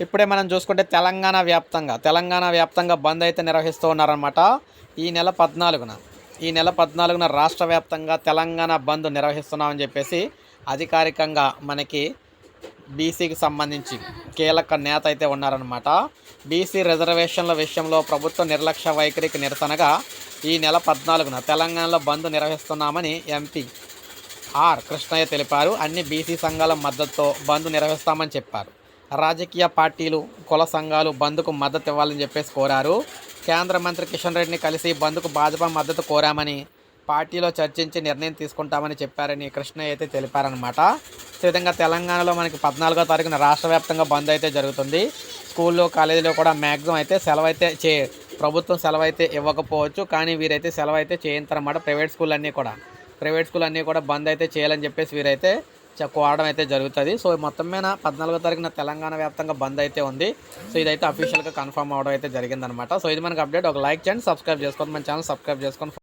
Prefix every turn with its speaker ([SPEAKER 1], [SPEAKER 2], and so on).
[SPEAKER 1] ఇప్పుడే మనం చూసుకుంటే తెలంగాణ వ్యాప్తంగా తెలంగాణ వ్యాప్తంగా బంద్ అయితే నిర్వహిస్తూ ఉన్నారనమాట ఈ నెల పద్నాలుగున ఈ నెల పద్నాలుగున రాష్ట్ర వ్యాప్తంగా తెలంగాణ బంద్ నిర్వహిస్తున్నామని చెప్పేసి అధికారికంగా మనకి బీసీకి సంబంధించి కీలక నేత అయితే ఉన్నారనమాట బీసీ రిజర్వేషన్ల విషయంలో ప్రభుత్వ నిర్లక్ష్య వైఖరికి నిరసనగా ఈ నెల పద్నాలుగున తెలంగాణలో బంద్ నిర్వహిస్తున్నామని ఎంపీ ఆర్ కృష్ణయ్య తెలిపారు. అన్ని బీసీ సంఘాల మద్దతుతో బంద్ నిర్వహిస్తామని చెప్పారు. రాజకీయ పార్టీలు కుల సంఘాలు బంద్కు మద్దతు ఇవ్వాలని చెప్పేసి కోరారు. కేంద్ర మంత్రి కిషన్ రెడ్డిని కలిసి బంద్కు భాజపా మద్దతు కోరామని పార్టీలో చర్చించి నిర్ణయం తీసుకుంటామని చెప్పారని కృష్ణ అయితే తెలిపారనమాట ఈ విధంగా తెలంగాణలో మనకి పద్నాలుగో తారీఖున రాష్ట్ర వ్యాప్తంగా బంద్ అయితే జరుగుతుంది. స్కూల్లో కాలేజీలో కూడా మ్యాక్సిమం అయితే సెలవు అయితే చే ప్రభుత్వం సెలవు అయితే ఇవ్వకపోవచ్చు. కానీ వీరైతే సెలవు అయితే చేయించారన్నమాట ప్రైవేట్ స్కూల్ అన్నీ కూడా. ప్రైవేట్ స్కూల్ అన్నీ కూడా బంద్ అయితే చేయాలని చెప్పేసి వీరైతే కోవడం అయితే జరుగుతుంది. సో మొత్తం మీద పద్నాలుగో తారీఖున తెలంగాణ వ్యాప్తంగా బంద్ అయితే ఉంది. సో ఇదైతే అఫీషియల్గా కన్ఫర్మ్ అవడం అయితే జరిగిందనమాట సో ఇది మనకు అప్డేట్ ఒక లైక్ చేయండి సబ్స్క్రైబ్ చేసుకోండి. మన ఛానల్ సబ్స్క్రైబ్ చేసుకొని